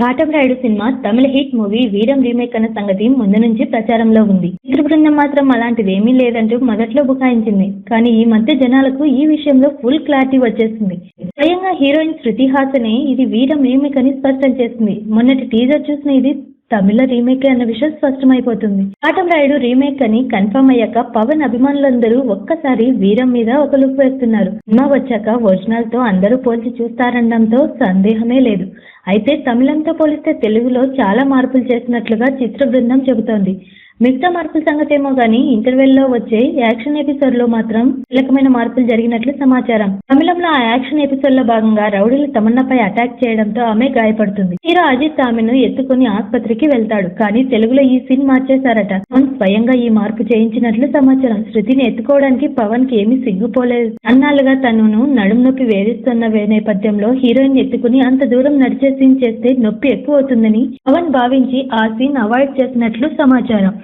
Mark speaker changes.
Speaker 1: Katamarayudu cinema తమిళ hit movie Veeram remake అన్న సంగతి ముందు నుంచి ప్రచారంలో ఉంది. చిత్ర బృందం మాత్రం అలాంటిదేమీ లేదంటూ మొదట్లో బుకాయించింది. కానీ ఈ మధ్య జనాలకు ఈ విషయంలో ఫుల్ క్లారిటీ వచ్చేసింది. స్వయంగా హీరోయిన్ శృతి హాసనే ఇది వీరం రీమేక్ అని స్పష్టం చేసింది. మొన్నటి టీజర్ చూసిన ఇది తమిళ రీమేక్ అన్న విషయం స్పష్టమైపోతుంది. కాటమరాయుడు రీమేక్ అని కన్ఫర్మ్ అయ్యాక పవన్ అభిమానులందరూ ఒక్కసారి వీరం మీద ఒక లుక్ వేస్తున్నారు. సినిమా వచ్చాక ఒరిజినల్తో అందరూ పోల్చి చూస్తారనడంతో సందేహమే లేదు. అయితే తమిళంతో పోలిస్తే తెలుగులో చాలా మార్పులు చేసినట్లుగా చిత్ర బృందం చెబుతోంది. మిగతా మార్పుల సంగతేమో గానీ ఇంటర్వెల్లో వచ్చే యాక్షన్ ఎపిసోడ్లో మాత్రం కీలకమైన మార్పులు జరిగినట్లు సమాచారం. తమిళంలో ఆ యాక్షన్ ఎపిసోడ్లో భాగంగా రౌడీలు తమన్నాపై అటాక్ చేయడంతో ఆమె గాయపడుతుంది. హీరో అజిత్ ఆమెను ఎత్తుకుని ఆసుపత్రికి వెళ్తాడు కానీ తెలుగులో ఈ సీన్ మార్చేశారట. పవన్ స్వయంగా ఈ మార్పు చేయించినట్లు సమాచారం. శృతిని ఎత్తుకోవడానికి పవన్కి ఏమీ సిగ్గుపోలేదు. అన్నాళ్ళుగా తనను నడుము నొప్పి వేధిస్తున్న నేపథ్యంలో హీరోయిన్ ఎత్తుకుని అంత దూరం నడిచే సీన్ చేస్తే నొప్పి ఎక్కువ అవుతుందని పవన్ భావించి ఆ సీన్ అవాయిడ్ చేసినట్లు సమాచారం.